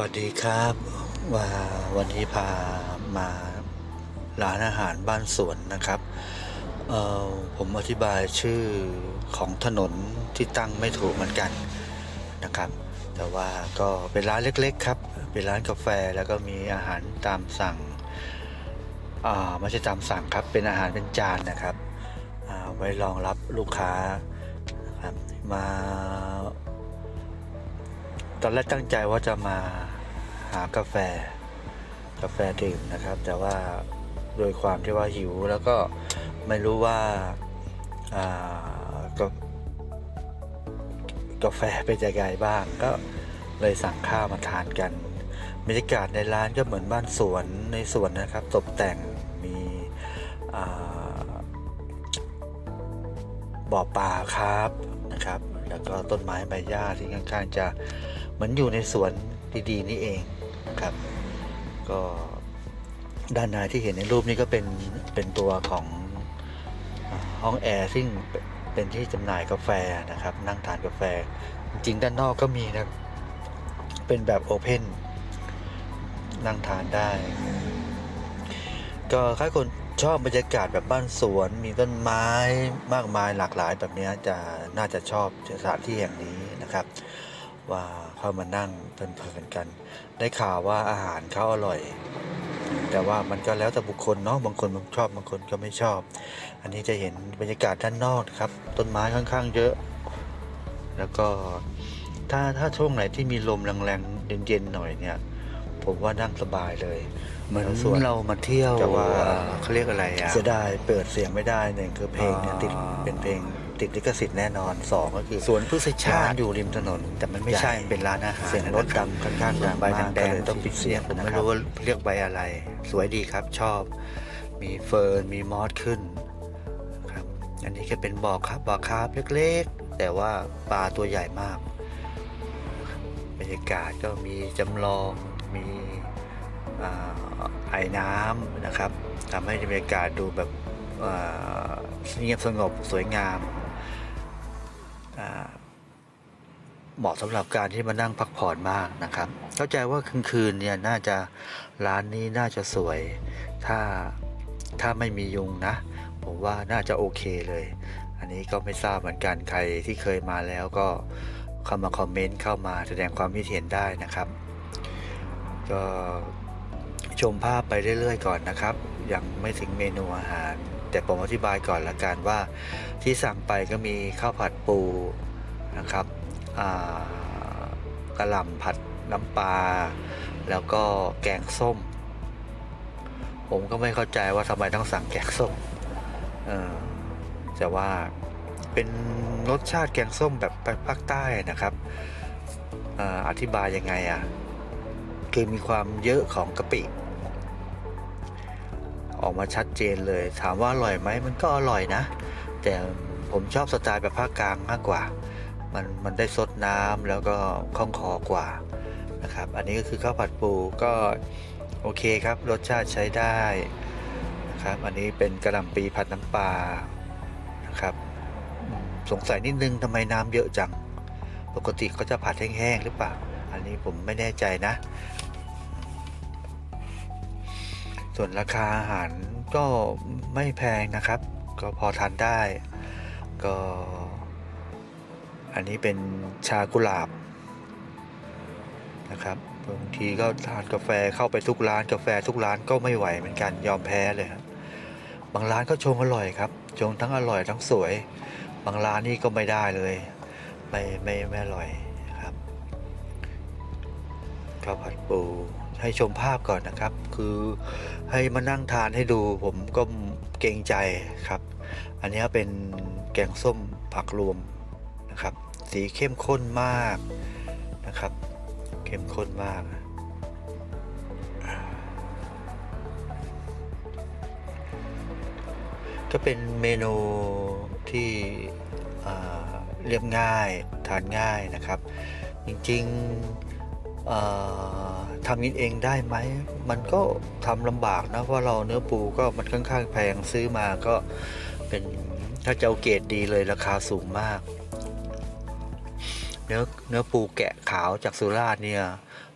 วัสดีครับว่าวันนี้พามาร้านอาหารบ้านสวนนะครับเออผมอธิบายชื่อของถนนที่ตั้งไม่ถูกเหมือนกันนะครับ แต่ว่าก็เป็นร้านเล็กๆครับ เป็นร้านกาแฟแล้วก็มีอาหารตามสั่งอ่าไม่ใช่ตามสั่งครับ เป็นอาหารเป็นจานนะครับไว้รองรับลูกค้าครับมา ตอนแรกตั้งใจว่าจะมาหากาแฟ กาแฟดื่มนะครับ แต่ว่าโดยความที่ว่าหิวแล้วก็ไม่รู้ว่าอ่ากากาแฟเป็นยังไงบ้าง ก็เลยสั่งข้าวมาทานกันบรรยากาศในร้านก็เหมือนบ้านสวนในสวนนะครับ ตกแต่งมีอ่า บ่อปลาครับนะครับ แล้วก็ต้นไม้ใบหญ้าที่ค่อนข้างจะเหมือนอยู่ในสวนดีๆนี่เองครับ ก็ด้านในที่เห็นในรูปนี้ก็เป็นเป็นตัวของห้องแอร์ซึ่งเป็นที่จำหน่ายกาแฟนะครับ นั่งทานกาแฟ จริงด้านนอกก็มีนะเป็นแบบโอเพนนั่งทานได้ ก็ถ้าคน ชอบบรรยากาศแบบบ้านสวนมีต้นไม้มากมายหลากหลายแบบนี้จะน่าจะชอบสถานที่แห่งนี้นะครับ ว่าเข้ามานั่งเพลินๆกัน ได้ข่าวว่าอาหารเขาอร่อย แต่ว่ามันก็แล้วแต่บุคคลเนาะบางคนชอบบางคนก็ไม่ชอบ อันนี้จะเห็นบรรยากาศด้านนอกครับ ต้นไม้ค่อนข้างเยอะ แล้วก็ถ้าถ้าช่วงไหนที่มีลมแรงๆเย็นๆหน่อยเนี่ย ผมว่านั่งสบายเลย เหมือนส่วนเรามาเที่ยวแต่ว่าเขาเรียกอะไรอะเสียดายเปิดเสียงไม่ได้หนึ่งคือเพลงเนี่ยติดอ่าเป็นเพลงติดลิขสิทธิ์แน่นอนสองก็คือสวนพฤกษชาร้านติอยู่ริมถนน แต่มันไม่ใช่ญ่เป็นร้านอาหารเสียงรถดังค่อนข้างดังใบมากแดงก็เลยๆต้องปิดเสียงผมไม่นะครับรู้ว่าเรียกใบอะไร สวยดีครับชอบ มีเฟิร์นมีมอสขึ้นครับอันนี้ก็เป็นบ่อครับบ่อคาร์ฟเล็กๆ แต่ว่าปลาตัวใหญ่มาก บรรยากาศก็มีจำลอง มีไอ้น้ำนะครับทำให้บรรยากาศดูแบบเงียบสงบสวยงามเหมาะสำหรับการที่มานั่งพักผ่อนมากนะครับ เข้าใจว่ากลางคืนเนี่ยน่าจะร้านนี้น่าจะสวย ถ้าถ้าไม่มียุงนะ ผมว่าน่าจะโอเคเลย อันนี้ก็ไม่ทราบเหมือนกันใครที่เคยมาแล้วก็เข้ามาคอมเมนต์เข้ามาแสดงความคิดเห็นได้นะครับ ก็ชมภาพไปเรื่อยๆก่อนนะครับ ยังไม่ถึงเมนูอาหาร แต่ผมอธิบายก่อนละกันว่า ที่สั่งไปก็มีข้าวผัดปูนะครับกระหล่ำผัดน้ำปลาแล้วก็แกงส้ม ผมก็ไม่เข้าใจว่าทำไมต้องสั่งแกงส้มแต่ว่าเป็นรสชาติแกงส้มแบบภาคใต้นะครับออธิบายยังไงอะ่ะ คือมีความเยอะของกะปิ ออกมาชัดเจนเลย ถามว่าอร่อยไหมมันก็อร่อยนะ แต่ผมชอบสไตล์แบบภาคกลางมากกว่า มันมันได้ซดน้ำแล้วก็คล่องคอกว่านะครับ อันนี้ก็คือข้าวผัดปูก็โอเคครับ รสชาติใช้ได้นะครับ อันนี้เป็นกระหล่ำปีผัดน้ำปลานะครับ สงสัยนิดนึงทำไมน้ำเยอะจัง ปกติเขาจะผัดแห้งๆหรือเปล่า อันนี้ผมไม่แน่ใจนะ ส่วนราคาอาหารก็ไม่แพงนะครับ ก็พอทานได้ ก็ อันนี้เป็นชากุหลาบนะครับบางทีก็ทานกาแฟเข้าไปทุกร้านกาแฟทุกร้านก็ไม่ไหวเหมือนกันยอมแพ้เลยครับบางร้านก็ชงอร่อยครับ ชงทั้งอร่อยทั้งสวย บางร้านนี่ก็ไม่ได้เลย ไม่ไม่ไม่อร่อย ข้าวผัดปูให้ชมภาพก่อนนะครับ คือให้มานั่งทานให้ดูผมก็เกรงใจครับ อันนี้เป็นแกงส้มผักรวมนะครับ สีเข้มข้นมากนะครับ เข้มข้นมากก็เป็นเมนูที่เรียบง่ายทานง่ายนะครับ จริงๆ ทำกินเองได้ไหม มันก็ทำลำบากนะ เพราะเราเนื้อปูก็มันค่อนข้างแพงซื้อมาก็เป็นถ้าจะเอาเกรดดีเลยราคาสูงมาก เนื้อเนื้อปูแกะขาวจากสุราษฎร์เนี่ย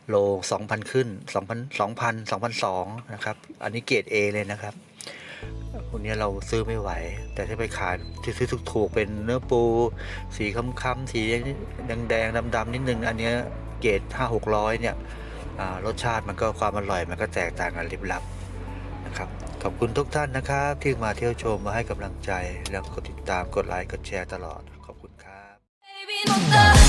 โล2,000 ขึ้น 2,000 2,000 2,200นะครับ อันนี้เกรด A เลยนะครับพวกนี้เราซื้อไม่ไหว แต่ถ้าไปขายที่ซื้อถูกๆเป็นเนื้อปู สีค้ำๆสีแดงๆดำๆนิดนึง อันเนี้ย เกรด5 600เนี่ยรสชาติมันก็ความอร่อยมันก็แตกต่างกันลิบลับนะครับขอบคุณทุกท่านนะครับ ที่มาเที่ยวชมมาให้กำลังใจ แล้วกดติดตามกดไลค์กดแชร์ตลอด ขอบคุณครับ